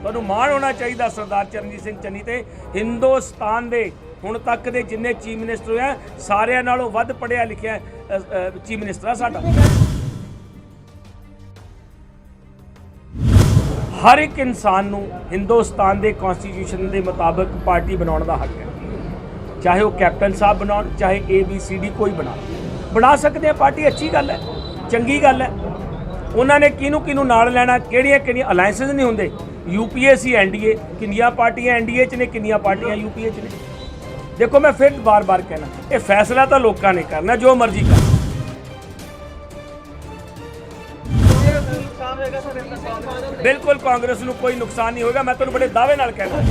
ਤੁਹਾਨੂੰ ਮਾਣ ਹੋਣਾ ਚਾਹੀਦਾ ਸਰਦਾਰ ਚਰਨਜੀਤ ਸਿੰਘ ਚੰਨੀ ਤੇ। ਹਿੰਦੁਸਤਾਨ ਦੇ ਹੁਣ ਤੱਕ ਦੇ ਜਿੰਨੇ ਚੀਫ ਮਿਨਿਸਟਰ ਹੋਏ ਆ, ਸਾਰਿਆਂ ਨਾਲੋਂ ਵੱਧ ਪੜਿਆ ਲਿਖਿਆ ਚੀਫ ਮਿਨਿਸਟਰ ਆ ਸਾਡਾ। ਹਰ ਇੱਕ ਇਨਸਾਨ ਨੂੰ ਹਿੰਦੁਸਤਾਨ ਦੇ ਕਨਸਟੀਟਿਊਸ਼ਨ ਦੇ ਮੁਤਾਬਕ ਪਾਰਟੀ ਬਣਾਉਣ ਦਾ ਹੱਕ ਹੈ। ਚਾਹੇ ਉਹ ਕੈਪਟਨ ਸਾਹਿਬ ਬਣਾਉਣ, ਚਾਹੇ ਏ ਬੀ ਸੀ ਡੀ ਕੋਈ ਬਣਾ। ਬਣਾ ਸਕਦੇ ਆ ਪਾਰਟੀ, ਅੱਛੀ ਗੱਲ ਹੈ, ਚੰਗੀ ਗੱਲ ਹੈ। ਉਹਨਾਂ ਨੇ ਕਿਹਨੂੰ ਕਿਹਨੂੰ ਨਾਲ ਲੈਣਾ ਕਿਹੜੀਆਂ ਕਿਹੜੀਆਂ ਅਲਾਈਅੰਸਸ ਨਹੀਂ ਹੁੰਦੇ। ਯੂਪੀਏ ਸੀ ਐਨਡੀਏ, ਕਿੰਨੀਆਂ ਪਾਰਟੀਆਂ ਐਨਡੀਏ ਚ ਨੇ, ਕਿੰਨੀਆਂ ਪਾਰਟੀਆਂ ਯੂਪੀਏ ਚ ਨੇ? ਦੇਖੋ, ਮੈਂ ਫਿਰ ਬਾਰ-ਬਾਰ ਕਹਿਣਾ, ਇਹ ਫੈਸਲਾ ਤਾਂ ਲੋਕਾਂ ਨੇ ਕਰਨਾ, ਜੋ ਮਰਜ਼ੀ ਕਰ। ਬਿਲਕੁਲ ਕਾਂਗਰਸ ਨੂੰ ਕੋਈ ਨੁਕਸਾਨ ਨਹੀਂ ਹੋਏਗਾ, ਮੈਂ ਤੁਹਾਨੂੰ ਬੜੇ ਦਾਅਵੇ ਨਾਲ ਕਹਿੰਦਾ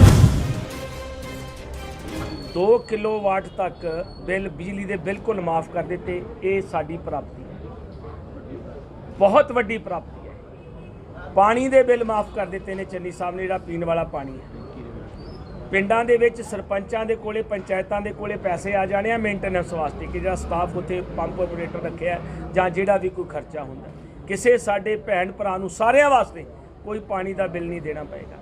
2 ਕਿਲੋਵਾਟ ਤੱਕ ਬਿੱਲ, ਬਿਜਲੀ ਦੇ ਬਿਲਕੁਲ ਮਾਫ ਕਰ ਦਿੱਤੇ, ਇਹ ਸਾਡੀ ਪ੍ਰਾਪਤੀ ਬਹੁਤ ਵੱਡੀ ਪ੍ਰਾਪਤੀ ਪਾਣੀ ਦੇ ਬਿੱਲ ਮਾਫ ਕਰ ਦਿੱਤੇ ਨੇ ਚੰਨੀ ਸਾਹਿਬ ਨੇ, ਜਿਹੜਾ ਪੀਣ ਵਾਲਾ ਪਾਣੀ ਹੈ। ਪਿੰਡਾਂ ਦੇ ਵਿੱਚ ਸਰਪੰਚਾਂ ਦੇ ਕੋਲੇ, ਪੰਚਾਇਤਾਂ ਦੇ ਕੋਲੇ ਪੈਸੇ ਆ ਜਾਣੇ ਆ ਮੇਨਟੇਨੈਂਸ ਵਾਸਤੇ ਕਿ ਜਿਹੜਾ ਸਟਾਫ ਉੱਥੇ ਪੰਪ ਆਪਰੇਟਰ ਰੱਖਿਆ ਜਾਂ ਜਿਹੜਾ ਵੀ ਕੋਈ ਖਰਚਾ ਹੁੰਦਾ ਕਿਸੇ ਸਾਡੇ ਭੈਣ ਭਰਾ ਨੂੰ ਸਾਰਿਆਂ ਵਾਸਤੇ ਕੋਈ ਪਾਣੀ ਦਾ ਬਿੱਲ ਨਹੀਂ ਦੇਣਾ ਪਏਗਾ।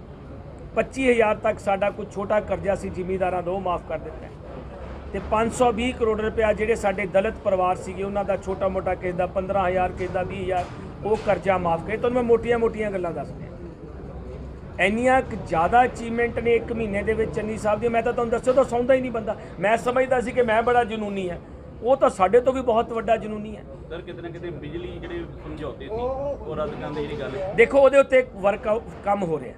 25000 ਤੱਕ ਸਾਡਾ ਕੋਈ ਛੋਟਾ ਕਰਜ਼ਾ ਸੀ, ਜ਼ਿਮੀਦਾਰਾਂ ਦਾ ਉਹ ਮਾਫ ਕਰ ਦਿੱਤਾ ਹੈ। ਤੇ 520 ਕਰੋੜ ਰੁਪਇਆ ਜਿਹੜੇ ਸਾਡੇ ਦਲਿਤ ਪਰਿਵਾਰ ਸੀਗੇ, ਉਹਨਾਂ ਦਾ ਛੋਟਾ ਮੋਟਾ ਕਿਸੇ ਦਾ 15000 ਕਿਸੇ ਦਾ 20000 ਉਹ ਕਰਜ਼ਾ ਮਾਫ ਕਰੇ। ਤੁਹਾਨੂੰ ਮੈਂ ਮੋਟੀਆਂ-ਮੋਟੀਆਂ ਗੱਲਾਂ ਦੱਸ ਰਿਹਾ। ਇੰਨੀਆਂ ਕੁ ਜ਼ਿਆਦਾ ਅਚੀਵਮੈਂਟ ਨੇ ਇੱਕ ਮਹੀਨੇ ਦੇ ਵਿੱਚ ਚੰਨੀ ਸਾਹਿਬ ਦੀ ਮੈਂ ਤਾਂ ਤੁਹਾਨੂੰ ਦੱਸਿਆ ਤਾਂ ਸੌਂਦਾ ਹੀ ਨਹੀਂ ਬੰਦਾ। ਮੈਂ ਸਮਝਦਾ ਸੀ ਕਿ ਮੈਂ ਬੜਾ ਜਨੂਨੀ ਹੈ। ਉਹ ਤਾਂ ਸਾਡੇ ਤੋਂ ਵੀ ਬਹੁਤ ਵੱਡਾ ਜਨੂਨੀ ਹੈ। ਸਰ ਕਿਤੇ ਨਾ ਕਿਤੇ ਬਿਜਲੀ ਜਿਹੜੇ ਸਮਝੌਤੇ ਸੀ ਉਹ ਰੱਦ ਕਰਨ ਦੀ ਜਿਹੜੀ ਗੱਲ ਹੈ। ਦੇਖੋ ਉਹਦੇ ਉੱਤੇ ਵਰਕ ਕੰਮ ਹੋ ਰਿਹਾ।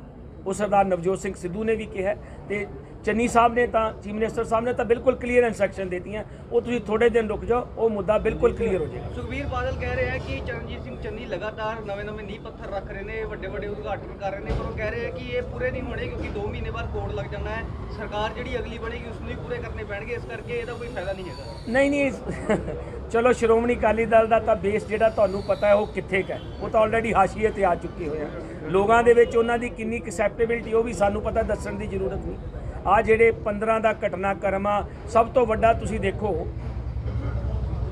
ਉਹ ਸਰਦਾਰ ਨਵਜੋਤ ਸਿੰਘ ਸਿੱਧੂ ਨੇ ਵੀ ਕਿਹਾ ਤੇ ਚੰਨੀ ਸਾਹਿਬ ਨੇ ਤਾਂ ਚੀਫ ਮਿਨਿਸਟਰ ਸਾਹਿਬ ਨੇ ਤਾਂ ਬਿਲਕੁਲ ਕਲੀਅਰ ਇਨਸਟਰਕਸ਼ਨ ਦਿੱਤੀਆਂ। ਉਹ ਤੁਸੀਂ ਥੋੜੇ ਦਿਨ ਰੁਕ ਜਾਓ ਉਹ ਮੁੱਦਾ ਬਿਲਕੁਲ ਕਲੀਅਰ ਹੋ ਜਾਏਗਾ। ਸੁਖਬੀਰ ਬਾਦਲ ਕਹਿ ਰਹੇ ਹੈ ਕਿ ਚਰਨਜੀਤ ਸਿੰਘ ਚੰਨੀ ਲਗਾਤਾਰ ਨਵੇਂ-ਨਵੇਂ ਨੀਂਹ ਪੱਥਰ ਰੱਖ ਰਹੇ ਨੇ ਵੱਡੇ-ਵੱਡੇ ਉਦਘਾਟਨ ਕਰ ਰਹੇ ਨੇ ਪਰ ਉਹ ਕਹਿ ਰਹੇ ਹੈ ਕਿ ਇਹ ਪੂਰੇ ਨਹੀਂ ਹੋਣੇ ਕਿਉਂਕਿ 2 ਮਹੀਨੇ ਬਾਅਦ ਕੋਡ ਲੱਗ ਜਾਣਾ ਹੈ। ਸਰਕਾਰ ਜਿਹੜੀ ਅਗਲੀ ਬਣੇਗੀ ਉਸ ਨੂੰ ਹੀ ਪੂਰੇ ਕਰਨੇ ਪੈਣਗੇ ਇਸ ਕਰਕੇ ਇਹਦਾ ਕੋਈ ਫਾਇਦਾ ਨਹੀਂ ਹੈਗਾ। ਨਹੀਂ ਨਹੀਂ ਚਲੋ ਸ਼੍ਰੋਮਣੀ ਅਕਾਲੀ ਦਲ ਦਾ ਤਾਂ ਬੇਸ ਜਿਹੜਾ ਤੁਹਾਨੂੰ ਪਤਾ ਹੈ ਉਹ ਕਿੱਥੇ ਹੈ? ਉਹ ਤਾਂ ਆਲਰੇਡੀ ਹਾਸ਼ੀਏ ਤੇ ਆ ਚੁੱਕੇ ਹੋਏ ਆ। ਲੋਕਾਂ ਦੇ ਵਿੱਚ ਉਹਨਾਂ ਦੀ ਕਿੰਨੀ ਐਕਸੈਪਟੇਬਿਲਟੀ ਉਹ ਵੀ ਸਾਨੂੰ ਪਤਾ ਦੱਸਣ ਦੀ ਜ਼ਰੂਰਤ ਨਹੀਂ। ਆ ਜਿਹੜੇ 15 ਦਾ ਘਟਨਾਕ੍ਰਮ ਆ, ਸਭ ਤੋਂ ਵੱਡਾ ਤੁਸੀਂ ਦੇਖੋ,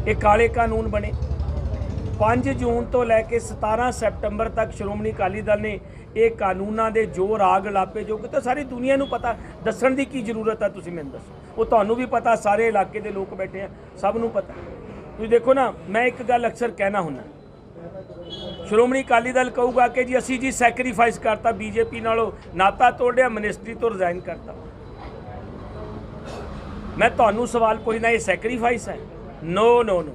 ਇਹ ਕਾਲੇ ਕਾਨੂੰਨ ਬਣੇ। 5 ਜੂਨ ਤੋਂ ਲੈ ਕੇ 17 ਸੈਪਟੰਬਰ ਤੱਕ ਸ਼੍ਰੋਮਣੀ ਅਕਾਲੀ ਦਲ ਨੇ ਇਹ ਕਾਨੂੰਨਾਂ ਦੇ ਜੋ ਰਾਗ ਲਾਪੇ ਜੋ ਕਿ ਤਾਂ ਸਾਰੀ ਦੁਨੀਆ ਨੂੰ ਪਤਾ, ਦੱਸਣ ਦੀ ਕੀ ਜ਼ਰੂਰਤ ਆ ਤੁਸੀਂ ਮੈਨੂੰ ਦੱਸੋ। ਉਹ ਤੁਹਾਨੂੰ ਵੀ ਪਤਾ, ਸਾਰੇ ਇਲਾਕੇ ਦੇ ਲੋਕ ਬੈਠੇ ਆ, ਸਭ ਨੂੰ ਪਤਾ। ਤੁਸੀਂ ਦੇਖੋ ਨਾ, ਮੈਂ ਇੱਕ ਗੱਲ ਅਕਸਰ ਕਹਿਣਾ ਹੁੰਦਾ। ਸ਼੍ਰੋਮਣੀ ਅਕਾਲੀ ਦਲ ਕਹੂਗਾ ਕਿ ਜੀ ਅਸੀਂ ਜੀ ਸੈਕਰੀਫਾਈਸ ਕਰਤਾ ਬੀਜੇਪੀ ਨਾਲੋਂ ਨਾਤਾ ਤੋੜਿਆ ਮਿਨਿਸਟਰੀ ਤੋਂ ਰਿਜ਼ਾਈਨ ਕਰਤਾ। ਮੈਂ ਤੁਹਾਨੂੰ ਸਵਾਲ ਪੁੱਛਦਾ, ਇਹ ਸੈਕਰੀਫਾਈਸ ਹੈ? ਨੋ ਨੋ ਨੋ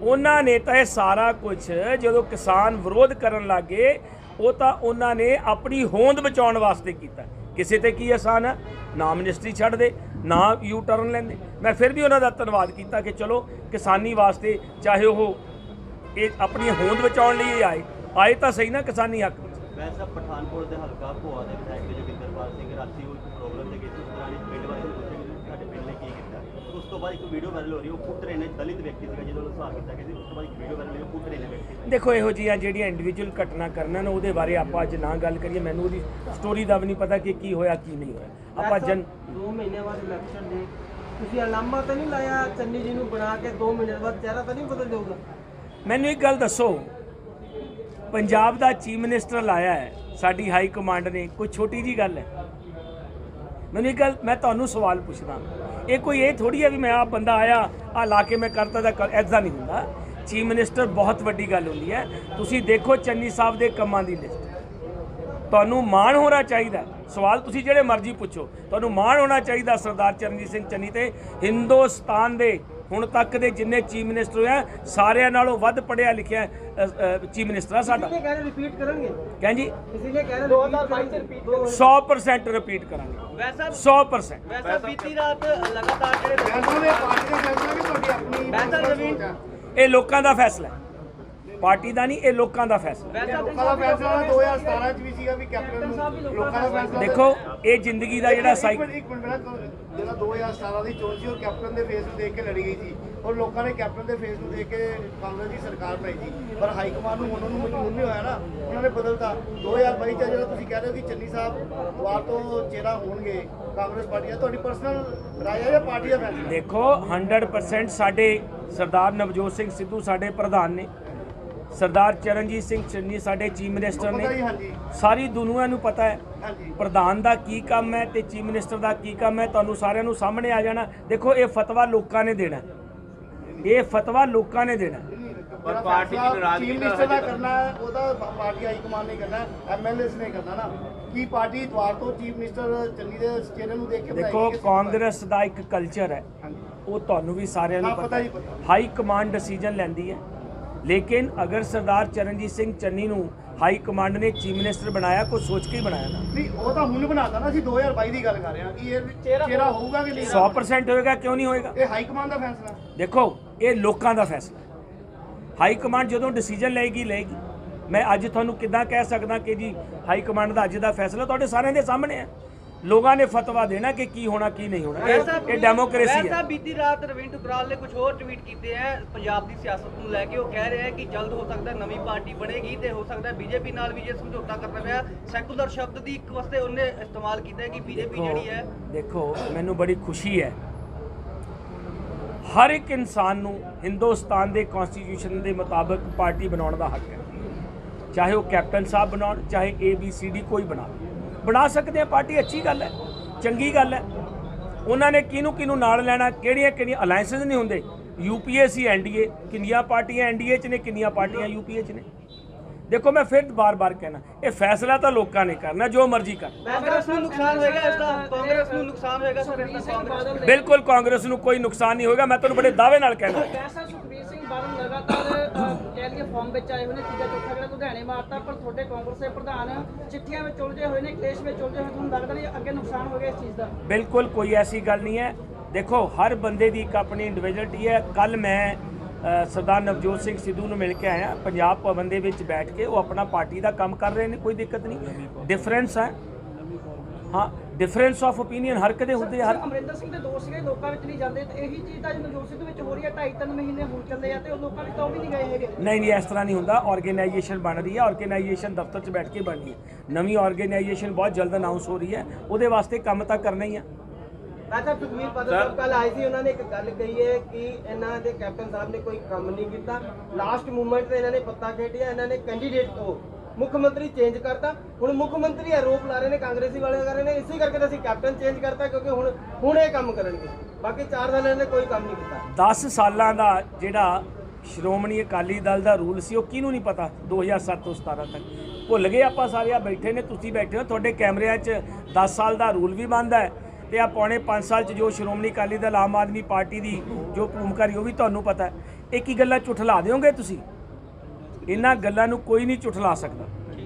ਉਹਨਾਂ ਨੇ ਤਾਂ ਇਹ ਸਾਰਾ ਕੁਝ ਜਦੋਂ ਕਿਸਾਨ ਵਿਰੋਧ ਕਰਨ ਲੱਗੇ, ਉਹ ਤਾਂ ਉਹਨਾਂ ਨੇ ਆਪਣੀ ਹੋਂਦ ਬਚਾਉਣ ਵਾਸਤੇ ਕੀਤਾ। ਕਿਸੇ ਤੇ ਕੀ ਆਸਾਨ ਹੈ ਨਾ ਮਿਨਿਸਟਰੀ ਛੱਡ ਦੇ ਨਾ ਯੂ ਟਰਨ ਲੈਂਦੇ। ਮੈਂ ਫਿਰ ਵੀ ਉਹਨਾਂ ਦਾ ਧੰਨਵਾਦ ਕੀਤਾ ਕਿ ਚਲੋ, ਕਿਸਾਨੀ ਵਾਸਤੇ ਚਾਹੇ ਉਹ ਇਹ ਆਪਣੀ ਹੋਂਦ ਬਚਾਉਣ ਲਈ ਇਹ ਆਏ। ਆਏ ਤਾਂ ਸਹੀ ਨਾ ਕਿਸਾਨੀ ਹੱਕ ਵਿੱਚ। ਵੈਸੇ ਪਠਾਨਕੋਟ ਦੇ ਹਲਕਾ ਭੋਆ ਦੇ ਵਿਧਾਇਕ ਜੋਗਿੰਦਰਪਾਲ ਸਿੰਘ ਰਾਤੀ ਉਹ ਇੱਕ ਪ੍ਰੋਗਰਾਮ ਤੇ ਗਏ ਸੀ ਉਸ ਦੌਰਾਨ ਇਸ ਪਿੰਡ ਵਾਸੀਆਂ ਨੂੰ ਪੁੱਛਿਆ ਕਿ ਸਾਡੇ ਪਿੰਡ ਨੇ ਕੀ ਕੀਤਾ। ਉਸ ਤੋਂ ਬਾਅਦ ਇੱਕ ਵੀਡੀਓ ਵਾਇਰਲ ਹੋ ਰਹੀ ਉਹ ਰਹੇ ਨੇ ਦਲਿਤ ਵਿਅਕਤੀ ਸੀਗਾ ਜਿਹਨਾਂ ਨੂੰ ਸਵਾਲ ਕੀਤਾ ਗਿਆ ਸੀ। ਉਸ ਤੋਂ ਬਾਅਦ ਇੱਕ ਵੀਡੀਓ ਵਾਇਰਲ ਹੋਈ ਉਹ ਰਹੇ ਨੇ ਵਿਅਕਤੀ। ਦੇਖੋ ਇਹੋ ਜਿਹੀਆਂ ਜਿਹੜੀਆਂ ਇੰਡੀਵਿਜੂਅਲ ਘਟਨਾ ਕਰਨਾ ਨਾ ਉਹਦੇ ਬਾਰੇ ਆਪਾਂ ਅੱਜ ਨਾ ਗੱਲ ਕਰੀਏ। ਮੈਨੂੰ ਉਹਦੀ ਸਟੋਰੀ ਦਾ ਵੀ ਨਹੀਂ ਪਤਾ ਕਿ ਕੀ ਹੋਇਆ ਕੀ ਨਹੀਂ ਹੋਇਆ। ਆਪਾਂ ਜਨ 2 ਮਹੀਨੇ ਬਾਅਦ ਇਲੈਕਸ਼ਨ ਦੇ ਤੁਸੀਂ ਅਲਾਮਾ ਤਾਂ ਨਹੀਂ ਲਾਇਆ ਚੰਨੀ ਜੀ ਨੂੰ ਬਣਾ ਕੇ 2 ਮਹੀਨੇ ਬਾਅਦ ਚਿਹਰਾ ਤਾਂ ਨਹੀਂ ਬਦਲ ਜਾਊਗਾ? ਮੈਨੂੰ ਇੱਕ ਗੱਲ ਦੱਸੋ। ਪੰਜਾਬ ਦਾ ਚੀਫ ਮਿਨਿਸਟਰ ਲਾਇਆ ਹੈ, ਸਾਡੀ ਹਾਈ ਕਮਾਂਡ ਨੇ, ਕੋਈ ਛੋਟੀ ਜੀ ਗੱਲ ਹੈ? ਮੈਨੂੰ ਇੱਕ ਗੱਲ, ਮੈਂ ਤੁਹਾਨੂੰ ਸਵਾਲ ਪੁੱਛਦਾ ਇਹ ਕੋਈ ਇਹ ਥੋੜੀ ਹੈ ਵੀ ਮੈਂ ਆਪ ਬੰਦਾ ਆਇਆ ਆ ਲਾ ਕੇ ਮੈਂ ਕਰਤਾ ਤਾਂ ਕਰ- ਏਦਾਂ ਨਹੀਂ ਹੁੰਦਾ। ਚੀਫ ਮਿਨਿਸਟਰ ਬਹੁਤ ਵੱਡੀ ਗੱਲ ਹੁੰਦੀ ਹੈ। ਤੁਸੀਂ ਦੇਖੋ ਚੰਨੀ ਸਾਹਿਬ ਦੇ ਕੰਮਾਂ ਦੀ ਲਿਸਟ। ਤੁਹਾਨੂੰ ਮਾਣ ਹੋਣਾ ਚਾਹੀਦਾ। ਸਵਾਲ ਤੁਸੀਂ ਜਿਹੜੇ ਮਰਜ਼ੀ ਪੁੱਛੋ। ਤੁਹਾਨੂੰ ਮਾਣ ਹੋਣਾ ਚਾਹੀਦਾ ਸਰਦਾਰ ਚਰਨਜੀਤ ਸਿੰਘ ਚੰਨੀ ਤੇ, ਹਿੰਦੁਸਤਾਨ ਦੇ ਹੁਣ ਤੱਕ ਦੇ ਜਿੰਨੇ ਚੀਫ ਮਿਨਿਸਟਰ ਹੋਏ ਆ ਸਾਰਿਆਂ ਨਾਲੋਂ ਵੱਧ ਪੜਿਆ ਲਿਖਿਆ ਚੀਫ ਮਿਨਿਸਟਰ ਆ ਸਾਡਾ। ਕਿਹਨੇ ਕਹਿ ਰਹੇ ਰਿਪੀਟ ਕਰਨਗੇ ਕਹਿੰ ਜੀ? ਕਿਸੇ ਨੇ ਕਹਿ ਰਹੇ 2022 ਚ ਰਿਪੀਟ 100% ਰਿਪੀਟ ਕਰਾਂਗੇ। ਵੈਸਾ 100% ਵੈਸਾ ਬੀਤੀ ਰਾਤ ਲਗਾਤਾਰ ਜਿਹੜੇ ਵੈਸਾ ਨਵੀਨ ਇਹ ਲੋਕਾਂ ਦਾ ਫੈਸਲਾ ਹੈ। ਪਾਰਟੀ ਦਾ ਨਹੀਂ ਇਹ ਲੋਕਾਂ ਦਾ ਫੈਸਲਾ। ਲੋਕਾਂ ਦਾ ਫੈਸਲਾ 2017 ਚ ਵੀ ਸੀਗਾ ਵੀ ਕੈਪਟਨ ਨੂੰ ਲੋਕਾਂ ਦਾ ਫੈਸਲਾ ਦੇਖੋ ਇਹ ਜ਼ਿੰਦਗੀ ਦਾ ਜਿਹੜਾ ਸਾਈਕਲ ਇੱਕ ਮਿੰਟ ਮੇਰਾ ਜਿਹੜਾ 2017 ਦੀ ਚੋਣ ਸੀ ਉਹ ਕੈਪਟਨ ਦੇ ਫੇਸ ਨੂੰ ਦੇਖ ਕੇ ਲੜੀ ਗਈ ਸੀ। ਔਰ ਲੋਕਾਂ ਨੇ ਕੈਪਟਨ ਦੇ ਫੇਸ ਨੂੰ ਦੇਖ ਕੇ ਕਾਂਗਰਸ ਦੀ ਸਰਕਾਰ ਬਣਾਈ ਸੀ। ਪਰ ਹਾਈ ਕਮਾਂਡ ਨੂੰ ਉਹਨਾਂ ਨੂੰ ਮਨਜ਼ੂਰ ਨਹੀਂ ਹੋਇਆ ਨਾ ਉਹਨਾਂ ਨੇ ਬਦਲਤਾ 2022 ਚ ਜਿਹੜਾ ਤੁਸੀਂ ਕਹਿ ਰਹੇ ਹੋ ਕਿ ਚੰਨੀ ਸਾਹਿਬ ਦੁਬਾਰ ਤੋਂ ਚਿਹਰਾ ਹੋਣਗੇ ਕਾਂਗਰਸ ਪਾਰਟੀ ਦਾ ਤੁਹਾਡੀ ਪਰਸਨਲ ਰਾਏ ਹੈ ਜਾਂ ਪਾਰਟੀ ਦਾ ਫੈਸਲਾ? ਦੇਖੋ 100% ਸਾਡੇ ਸਰਦਾਰ ਨਵਜੋਤ ਸਿੰਘ ਸਿੱਧੂ ਸਾਡੇ ਪ੍ਰਧਾਨ ਨੇ। ਸਰਦਾਰ ਚਰਨਜੀਤ ਸਿੰਘ ਚੰਨੀ ਸਾਡੇ ਚੀਫ ਮਿਨਿਸਟਰ ਨੇ। ਸਾਰੀ ਦੁਨੀਆ ਨੂੰ ਪਤਾ ਹੈ। ਪ੍ਰਧਾਨ ਦਾ ਕੀ ਕੰਮ ਹੈ ਤੇ ਚੀਫ ਮਿਨਿਸਟਰ ਦਾ ਕੀ ਕੰਮ ਹੈ ਤੁਹਾਨੂੰ ਸਾਰਿਆਂ ਨੂੰ ਸਾਹਮਣੇ ਆ ਜਾਣਾ। ਦੇਖੋ ਇਹ ਫਤਵਾ ਲੋਕਾਂ ਨੇ ਦੇਣਾ। ਇਹ ਫਤਵਾ ਲੋਕਾਂ ਨੇ ਦੇਣਾ। ਪਰ ਪਾਰਟੀ ਦੀ ਨਾਰਾਜ਼ਗੀ ਚੀਫ ਮਿਨਿਸਟਰ ਦਾ ਕਰਨਾ ਉਹਦਾ ਪਾਰਟੀ ਹਾਈ ਕਮਾਂਡ ਨੇ ਕਰਨਾ ਐਮਐਲਏਸ ਨੇ ਕਰਨਾ ਨਾ। ਕੀ ਪਾਰਟੀ ਇਤਵਾਰ ਤੋਂ ਚੀਫ ਮਿਨਿਸਟਰ ਚੰਨੀ ਦੇ ਚਿਹਰੇ ਨੂੰ ਦੇਖ ਕੇ ਦੇਖੋ ਕਾਂਗਰਸ ਦਾ ਇੱਕ ਕਲਚਰ ਹੈ। ਉਹ ਤੁਹਾਨੂੰ ਵੀ ਸਾਰਿਆਂ ਨੂੰ ਪਤਾ। ਹਾਈ ਕਮਾਂਡ ਡਿਸੀਜਨ ਲੈਂਦੀ ਹੈ। ਲੇਕਿਨ ਅਗਰ ਸਰਦਾਰ ਚਰਨਜੀਤ ਸਿੰਘ ਚੰਨੀ ਨੂੰ ਹਾਈ ਕਮਾਂਡ ਨੇ ਚੀਫ ਮਿਨਿਸਟਰ ਬਣਾਇਆ ਕੋਈ ਸੋਚ ਕੇ ਹੀ ਬਣਾਇਆ ਨਾ? ਨਹੀਂ ਉਹ ਤਾਂ ਹੁਣ ਬਣਾਤਾ ਨਾ ਅਸੀਂ 2022 ਦੀ ਗੱਲ ਕਰ ਰਹੇ ਹਾਂ ਕਿ ਇਹ ਚਿਹਰਾ ਹੋਊਗਾ। ਕਿ ਨਹੀਂ? 100% ਹੋਏਗਾ ਕਿਉਂ ਨਹੀਂ ਹੋਏਗਾ? ਇਹ ਹਾਈ ਕਮਾਂਡ ਦਾ ਫੈਸਲਾ। ਦੇਖੋ ਇਹ ਲੋਕਾਂ ਦਾ ਫੈਸਲਾ। ਹਾਈ ਕਮਾਂਡ ਜਦੋਂ ਡਿਸੀਜਨ ਲਏਗੀ ਲਏਗੀ। ਮੈਂ ਅੱਜ ਤੁਹਾਨੂੰ ਕਿੱਦਾਂ ਕਹਿ ਸਕਦਾ ਕਿ ਜੀ ਹਾਈ ਕਮਾਂਡ ਦਾ ਅੱਜ ਦਾ ਫੈਸਲਾ ਤੁਹਾਡੇ ਸਾਰਿਆਂ ਦੇ ਸਾਹਮਣੇ ਹੈ। ਲੋਕਾਂ ਨੇ ਫਤਵਾ ਦੇਣਾ ਕਿ ਕੀ ਹੋਣਾ ਕੀ ਨਹੀਂ ਹੋਣਾ। ਇਹ- ਇਹ ਡੈਮੋਕ੍ਰੇਸੀ ਹੈ। ਬੀਤੀ ਰਾਤ ਰਵਿੰਦਰ ਟੁਕਰਾਲ ਨੇ ਕੁਝ ਹੋਰ ਟਵੀਟ ਕੀਤੇ ਹੈ ਪੰਜਾਬ ਦੀ ਸਿਆਸਤ ਨੂੰ ਲੈ ਕੇ। ਉਹ ਕਹਿ ਰਿਹਾ ਹੈ ਕਿ ਜਲਦ ਹੋ ਸਕਦਾ ਨਵੀਂ ਪਾਰਟੀ ਬਣੇਗੀ ਤੇ ਹੋ ਸਕਦਾ ਬੀਜੇਪੀ ਨਾਲ ਵੀ ਜੇ ਸਮਝੌਤਾ ਕਰਨਾ ਪਿਆ ਸੈਕੂਲਰ ਸ਼ਬਦ ਦੀ ਇੱਕ ਵਸਤੇ ਉਹਨੇ ਇਸਤੇਮਾਲ ਕੀਤਾ ਹੈ ਕਿ ਬੀਜੇਪੀ ਜਿਹੜੀ ਹੈ ਦੇਖੋ ਮੈਨੂੰ ਬੜੀ ਖੁਸ਼ੀ ਹੈ। ਹਰ ਇੱਕ ਇਨਸਾਨ ਨੂੰ ਹਿੰਦੁਸਤਾਨ ਦੇ ਕਨਸਟੀਟਿਊਸ਼ਨ ਦੇ ਮੁਤਾਬਕ ਪਾਰਟੀ ਬਣਾਉਣ ਦਾ ਹੱਕ ਹੈ। ਚਾਹੇ ਉਹ ਕੈਪਟਨ ਸਾਹਿਬ ਬਣਾਉਣ ਚਾਹੇ ਏ ਬੀ ਸੀ ਡੀ ਕੋਈ ਬਣਾਵੇ ਬਣਾ ਸਕਦੇ ਆ ਪਾਰਟੀ ਅੱਛੀ ਗੱਲ ਹੈ ਚੰਗੀ ਗੱਲ ਹੈ। ਉਹਨਾਂ ਨੇ ਕਿਹਨੂੰ ਕਿਹਨੂੰ ਨਾਲ ਲੈਣਾ ਕਿਹੜੀਆਂ ਕਿਹੜੀਆਂ ਅਲਾਈਅੰਸਸ ਨਹੀਂ ਹੁੰਦੇ। ਯੂਪੀਏ ਸੀ ਐਨਡੀਏ ਕਿੰਨੀਆਂ ਪਾਰਟੀਆਂ ਐਨਡੀਏ 'ਚ ਨੇ ਕਿੰਨੀਆਂ ਪਾਰਟੀਆਂ ਯੂਪੀਏ 'ਚ ਨੇ। ਦੇਖੋ ਮੈਂ ਫਿਰ ਬਾਰ-ਬਾਰ ਕਹਿਣਾ ਇਹ ਫੈਸਲਾ ਤਾਂ ਲੋਕਾਂ ਨੇ ਕਰਨਾ ਜੋ ਮਰਜ਼ੀ ਕਰ। ਕਾਂਗਰਸ ਨੂੰ ਨੁਕਸਾਨ ਹੋਏਗਾ ਇਸ ਦਾ ਕਾਂਗਰਸ ਨੂੰ ਨੁਕਸਾਨ ਹੋਏਗਾ ਸਰ ਇਸ ਦਾ ਕਾਂਗਰਸ ਬਿਲਕੁਲ ਕਾਂਗਰਸ ਨੂੰ ਕੋਈ ਨੁਕਸਾਨ ਨਹੀਂ ਹੋਏਗਾ ਮੈਂ ਤੁਹਾਨੂੰ ਬੜੇ ਦਾਅਵੇ ਨਾਲ ਕਹਿਣਾ। ਐਸਾ ਸੁਖਬੀਰ ਸਿੰਘ ਬਾਦਲ ਲਗਾਤਾਰ ਅਹ, ਵਿੱਚ ਆਏ ਹੋਏ ਨੇ ਤੀਜਾ ਚੌਥਾ ਜਿਹੜਾ ਲੁਧਿਆਣੇ ਮਾਰਤਾ ਪਰ ਤੁਹਾਡੇ ਕਾਂਗਰਸ ਦੇ ਪ੍ਰਧਾਨ ਚਿੱਠੀਆਂ ਵਿੱਚ ਉਲਝੇ ਹੋਏ ਨੇ ਕਲੇਸ਼ ਵਿੱਚ ਉਲਝੇ ਹੋਏ ਤੁਹਾਨੂੰ ਲੱਗਦਾ ਨਹੀਂ ਅੱਗੇ ਨੁਕਸਾਨ ਹੋਵੇਗਾ ਇਸ ਚੀਜ਼ ਦਾ? ਬਿਲਕੁਲ ਕੋਈ ਐਸੀ ਗੱਲ ਨਹੀਂ ਹੈ। ਦੇਖੋ ਹਰ ਬੰਦੇ ਦੀ ਇੱਕ ਆਪਣੀ ਇੰਡੀਵਿਜੂਅਲਿਟੀ ਹੈ। ਕੱਲ ਮੈਂ ਸਰਦਾਰ ਨਵਜੋਤ ਸਿੰਘ ਸਿੱਧੂ ਨੂੰ ਮਿਲ ਕੇ ਆਇਆ ਪੰਜਾਬ ਭਵਨ ਦੇ ਵਿੱਚ ਬੈਠ ਕੇ ਉਹ ਆਪਣਾ ਪਾਰਟੀ ਦਾ ਕੰਮ ਕਰ ਰਹੇ ਨੇ ਕੋਈ ਦਿੱਕਤ ਨਹੀਂ। ਡਿਫਰੈਂਸ ਹੈ। ਹਾਂ ਡਿਫਰੈਂਸ ਆਫ ਓਪੀਨੀਅਨ ਹਰ ਕਦੇ ਹੁੰਦੇ ਆ, ਹਰ ਅਮਰਿੰਦਰ ਸਿੰਘ ਦੇ ਦੋਸਤ ਸੀਗੇ ਲੋਕਾਂ ਵਿੱਚ ਨਹੀਂ ਜਾਂਦੇ ਤੇ ਇਹੀ ਚੀਜ਼ ਤਾਂ ਜਦੋਂ ਸਿੱਧੂ ਵਿੱਚ ਹੋ ਰਹੀ ਹੈ ਢਾਈ ਤਿੰਨ ਮਹੀਨੇ ਹੋ ਚੱਲੇ ਆ ਤੇ ਉਹ ਲੋਕਾਂ ਵਿੱਚ ਤਾਂ ਉਹ ਵੀ ਨਹੀਂ ਗਏ ਹੈਗੇ। ਨਹੀਂ ਨਹੀਂ ਇਸ ਤਰ੍ਹਾਂ ਨਹੀਂ ਹੁੰਦਾ ਆਰਗੇਨਾਈਜੇਸ਼ਨ ਬਣ ਰਹੀ ਹੈ ਆਰਗੇਨਾਈਜੇਸ਼ਨ ਦਫ਼ਤਰ 'ਚ ਬੈਠ ਕੇ ਬਣਨੀ ਹੈ। ਨਵੀਂ ਆਰਗੇਨਾਈਜੇਸ਼ਨ ਬਹੁਤ ਜਲਦ ਅਨਾਉਂਸ ਹੋ ਰਹੀ ਹੈ ਉਹਦੇ ਵਾਸਤੇ ਕੰਮ ਤਾਂ ਕਰਨਾ ਹੀ ਹੈ ਮੈਂ ਤਾਂ ਸੁਖਵੀਰ ਬਾਦਲ ਸਾਹਿਬ ਕੱਲ ਆਏ ਸੀ ਉਹਨਾਂ ਨੇ ਇੱਕ ਗੱਲ ਕਹੀ ਹੈ ਕਿ ਇਹਨਾਂ ਦੇ ਕੈਪਟਨ ਸਾਹਿਬ ਨੇ ਕੋਈ ਕੰਮ ਨਹੀਂ ਕੀਤਾ। ਲਾਸਟ ਮੂਮੈਂਟ ਤੇ ਇਹਨਾਂ ਨੇ ਪੱਤਾ ਖੇਡਿਆ ਇਹਨਾਂ ਨੇ ਕੈਂਡੀਡੇਟ ਤੋਂ ਮੁੱਖ ਮੰਤਰੀ ਚੇਂਜ ਕਰਤਾ। ਹੁਣ ਮੁੱਖ ਮੰਤਰੀ ਆਰੋਪ ਲਾ ਰਹੇ ਨੇ, ਕਾਂਗਰਸੀ ਵਾਲੇ ਕਰ ਰਹੇ ਨੇ, ਇਸੇ ਕਰਕੇ ਤਾਂ ਅਸੀਂ ਕੈਪਟਨ ਚੇਂਜ ਕਰਤਾ, ਕਿਉਂਕਿ ਹੁਣ ਹੁਣ ਇਹ ਕੰਮ ਕਰਨਗੇ। ਬਾਕੀ 4 ਸਾਲ ਇਹਨਾਂ ਨੇ ਕੋਈ ਕੰਮ ਨਹੀਂ ਕੀਤਾ। 10 ਸਾਲਾਂ ਦਾ ਜਿਹੜਾ ਸ਼੍ਰੋਮਣੀ ਅਕਾਲੀ ਦਲ ਦਾ ਰੂਲ ਸੀ, ਉਹ ਕਿਹਨੂੰ ਨਹੀਂ ਪਤਾ? 2007 ਤੋਂ 17 ਤੱਕ। ਭੁੱਲ ਗਏ ਆਪਾਂ ਸਾਰੇ ਆ ਬੈਠੇ ਨੇ, ਤੁਸੀਂ ਬੈਠੇ ਹੋ, ਤੁਹਾਡੇ ਕੈਮਰਿਆਂ 'ਚ 10 ਸਾਲ ਦਾ ਰੂਲ ਵੀ ਬੰਦ ਹੈ। ਤੇ ਆ ਪੌਣੇ 5 ਸਾਲ 'ਚ ਜੋ ਸ਼੍ਰੋਮਣੀ ਅਕਾਲੀ ਦਲ, ਆਮ ਆਦਮੀ ਪਾਰਟੀ ਦੀ ਜੋ ਭੂਮਿਕਾ ਰਹੀ, ਉਹ ਵੀ ਤੁਹਾਨੂੰ ਪਤਾ ਹੈ। ਇਹ ਕੀ ਗੱਲਾਂ ਝੁਠਲਾ ਦਿਓਗੇ ਤੁਸੀਂ? ਇਹਨਾਂ ਗੱਲਾਂ ਨੂੰ ਕੋਈ ਨਹੀਂ ਝੁਠਲਾ ਸਕਦਾ।